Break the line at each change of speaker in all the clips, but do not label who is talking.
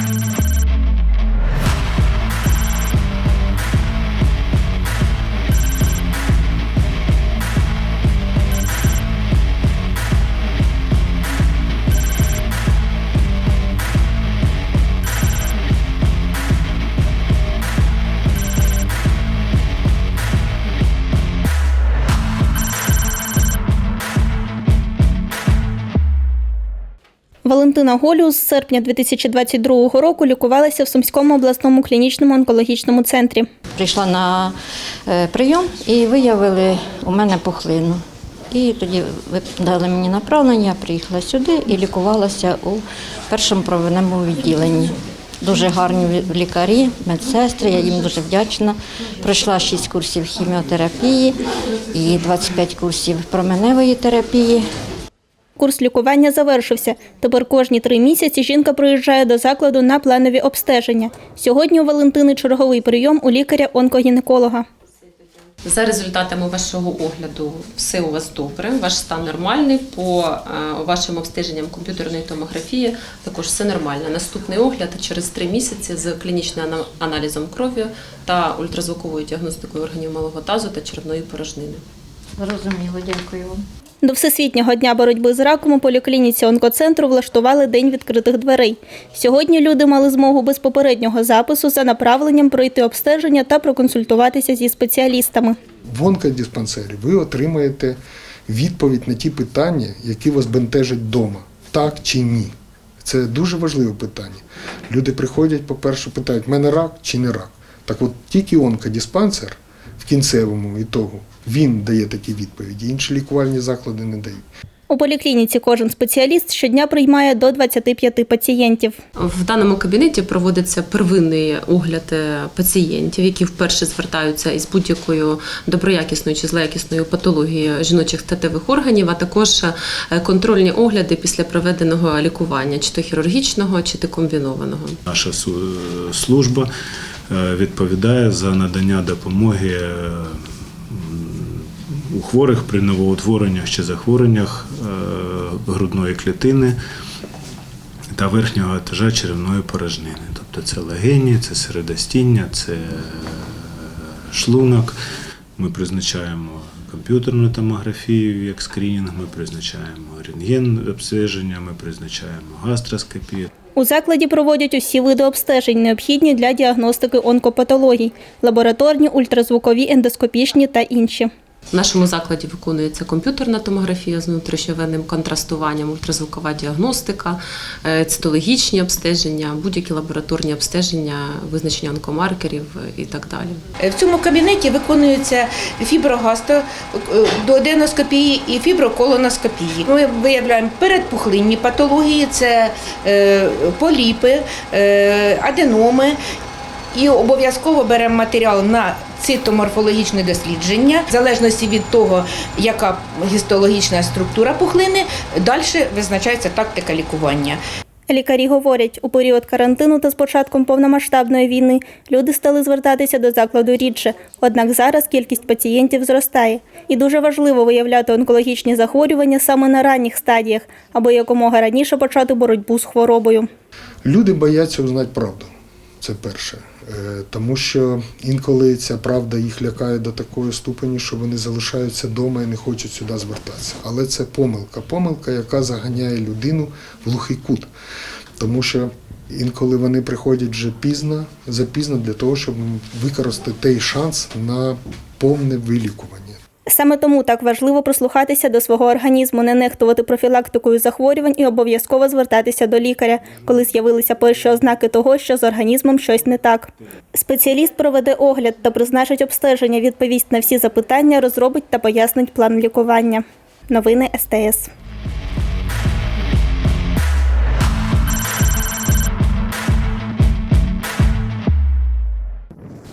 Thank you. Валентина Голіус з серпня 2022 року лікувалася в Сумському обласному клінічному онкологічному центрі.
Прийшла на е, прийом і виявили у мене пухлину. І тоді дали мені направлення, приїхала сюди і лікувалася у першому провинному відділенні. Дуже гарні лікарі, медсестри, я їм дуже вдячна. Пройшла 6 курсів хіміотерапії і 25 курсів променевої терапії.
Курс лікування завершився. Тепер кожні три місяці жінка приїжджає до закладу на планові обстеження. Сьогодні у Валентини черговий прийом у лікаря-онкогінеколога.
За результатами вашого огляду все у вас добре, ваш стан нормальний. По е, вашим обстеженням комп'ютерної томографії також все нормально. Наступний огляд через три місяці з клінічним аналізом крові та ультразвуковою діагностикою органів малого тазу та червної порожнини.
Зрозуміло, дякую вам.
До Всесвітнього дня боротьби з раком у поліклініці онкоцентру влаштували день відкритих дверей. Сьогодні люди мали змогу без попереднього запису за направленням пройти обстеження та проконсультуватися зі спеціалістами.
В онкодиспансері ви отримаєте відповідь на ті питання, які вас бентежать вдома, так чи ні. Це дуже важливе питання. Люди приходять, по-перше, питають, в мене рак чи не рак. Так от тільки онкодиспансер в кінцевому ітогу він дає такі відповіді, інші лікувальні заклади не дають.
У поліклініці кожен спеціаліст щодня приймає до 25 пацієнтів.
В даному кабінеті проводиться первинний огляд е, пацієнтів, які вперше звертаються із будь-якою доброякісною чи злоякісною патологією жіночих статевих органів, а також е, контрольні огляди після проведеного лікування, чи то хірургічного, чи то комбінованого.
Наша су- служба е, відповідає за надання допомоги е, у хворих при новоутвореннях чи захворюваннях е, грудної клітини та верхнього етажа черевної порожнини. Тобто це легені, це середостіння, це е, шлунок. Ми призначаємо комп'ютерну томографію як скринінг, ми призначаємо рентген обстеження, ми призначаємо гастроскопію.
У закладі проводять усі види обстежень, необхідні для діагностики онкопатологій – лабораторні, ультразвукові, ендоскопічні та інші.
В нашому закладі виконується комп'ютерна томографія з внутрішньовенним контрастуванням, ультразвукова діагностика, е, цитологічні обстеження, будь-які лабораторні обстеження, визначення онкомаркерів і так далі.
В цьому кабінеті виконується фіброгасто дуоденоскопії і фіброколоноскопії. Ми виявляємо передпухлинні патології, це е, поліпи, е, аденоми. І обов'язково беремо матеріал на цитоморфологічне дослідження. В залежності від того, яка гістологічна структура пухлини, далі визначається тактика лікування.
Лікарі говорять, у період карантину та з початком повномасштабної війни люди стали звертатися до закладу рідше. Однак зараз кількість пацієнтів зростає. І дуже важливо виявляти онкологічні захворювання саме на ранніх стадіях, аби якомога раніше почати боротьбу з хворобою.
Люди бояться узнати правду. Це перше. Е, Тому що інколи ця правда їх лякає до такої ступені, що вони залишаються вдома і не хочуть сюди звертатися. Але це помилка. Помилка, яка заганяє людину в глухий кут. Тому що інколи вони приходять вже пізно, запізно для того, щоб використати той шанс на повне вилікування.
Саме тому так важливо прислухатися до свого організму, не нехтувати профілактикою захворювань і обов'язково звертатися до лікаря, коли з'явилися перші ознаки того, що з організмом щось не так. Спеціаліст проведе огляд та призначить обстеження, відповість на всі запитання, розробить та пояснить план лікування. Новини СТС.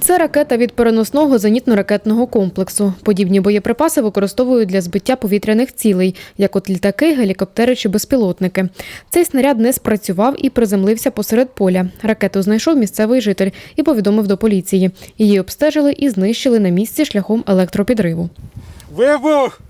Це ракета від переносного зенітно-ракетного комплексу. Подібні боєприпаси використовують для збиття повітряних цілей, як от літаки, гелікоптери чи безпілотники. Цей снаряд не спрацював і приземлився посеред поля. Ракету знайшов місцевий житель і повідомив до поліції. Її обстежили і знищили на місці шляхом електропідриву.
Вибух!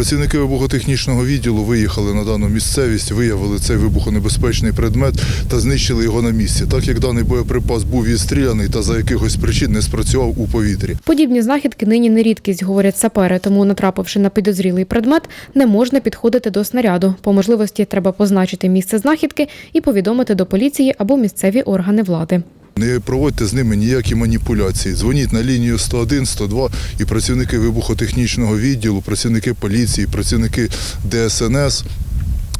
Працівники вибухотехнічного відділу виїхали на дану місцевість, виявили цей вибухонебезпечний предмет та знищили його на місці, так як даний боєприпас був відстріляний та за якихось причин не спрацював у повітрі.
Подібні знахідки нині не рідкість, говорять сапери, тому, натрапивши на підозрілий предмет, не можна підходити до снаряду. По можливості треба позначити місце знахідки і повідомити до поліції або місцеві органи влади.
Не проводьте з ними ніякі маніпуляції. Дзвоніть на лінію 101, 102 і працівники вибухотехнічного відділу, працівники поліції, працівники ДСНС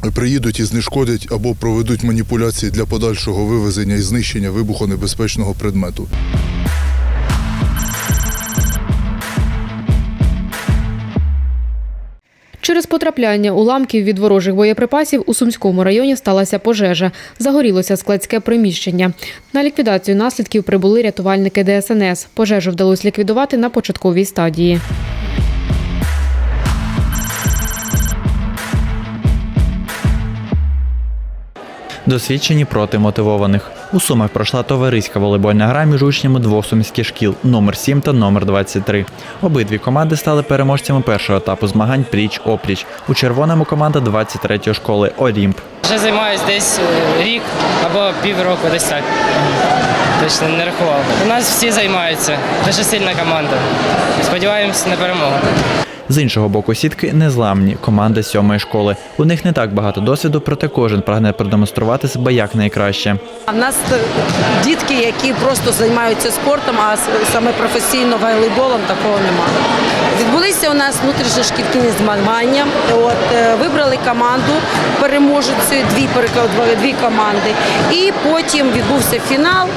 приїдуть і знешкодять або проведуть маніпуляції для подальшого вивезення і знищення вибухонебезпечного предмету.
Через потрапляння уламків від ворожих боєприпасів у Сумському районі сталася пожежа. Загорілося складське приміщення. На ліквідацію наслідків прибули рятувальники ДСНС. Пожежу вдалося ліквідувати на початковій стадії.
Досвідчені проти мотивованих. У Сумах пройшла товариська волейбольна гра між учнями двох сумських шкіл номер 7 та номер 23. Обидві команди стали переможцями першого етапу змагань пліч-опліч. У червоному команда 23-ї школи Олімп.
Вже займаюся десь е, рік або півроку, десь так. Точно не рахував. У нас всі займаються. Дуже сильна команда. Сподіваємось на перемогу.
З іншого боку сітки незламні команди сьомої школи. У них не так багато досвіду, проте кожен прагне продемонструвати себе якнайкраще.
У нас е, дітки, які просто займаються спортом, а саме професійно волейболом такого немає. Відбулися у нас внутрішньошкільні змагання. От е, вибрали команду переможці, дві перекладові, дві команди. І потім відбувся фінал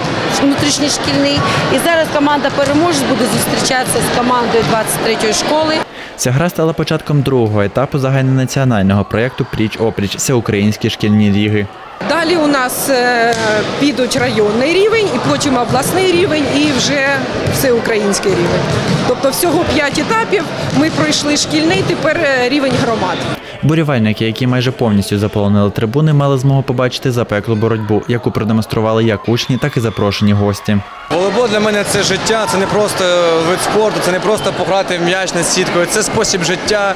внутрішньошкільний. І зараз команда переможець буде зустрічатися з командою 23-ї школи.
Ця гра стала початком другого етапу загальнонаціонального проєкту Пліч-опліч всеукраїнські шкільні ліги.
Далі у нас е, підуть районний рівень, і потім обласний рівень, і вже всеукраїнський рівень. Тобто всього п'ять етапів. Ми пройшли шкільний, тепер е, рівень громад.
Бурівальники, які майже повністю заполонили трибуни, мали змогу побачити запеклу боротьбу, яку продемонстрували як учні, так і запрошені гості.
Волейбол для мене це життя, це не просто вид спорту, це не просто пограти в м'яч над сіткою, це спосіб життя.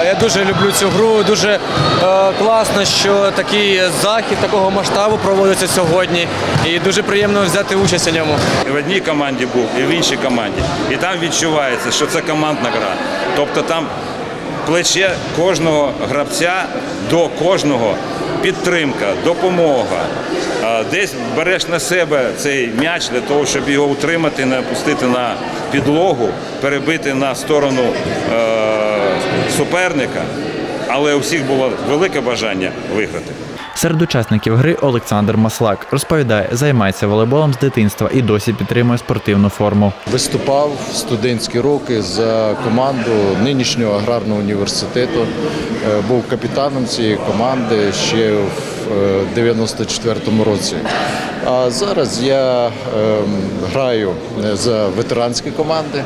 Е, Я дуже люблю цю гру. Дуже е, класно, що такий захід такого масштабу проводиться сьогодні. І дуже приємно взяти участь у ньому.
І в одній команді був, і в іншій команді. І там відчувається, що це командна гра. Тобто там плече кожного гравця до кожного підтримка, допомога. Десь береш на себе цей м'яч для того, щоб його утримати, не опустити на підлогу, перебити на сторону е- суперника. Але у всіх було велике бажання виграти.
Серед учасників гри Олександр Маслак розповідає, займається волейболом з дитинства і досі підтримує спортивну форму.
Виступав в студентські роки за команду нинішнього аграрного університету. Е, Був капітаном цієї команди ще в е, 94-му році. А зараз я ем, граю за ветеранські команди.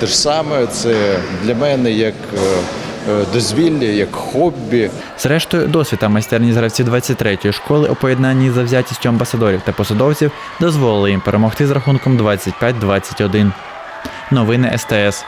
Те ж саме це для мене як е, е, дозвілля, як хобі.
Зрештою, досвід та майстерність гравців 23-ї школи у поєднанні з завзятістю амбасадорів та посадовців дозволили їм перемогти з рахунком 25-21. Новини СТС.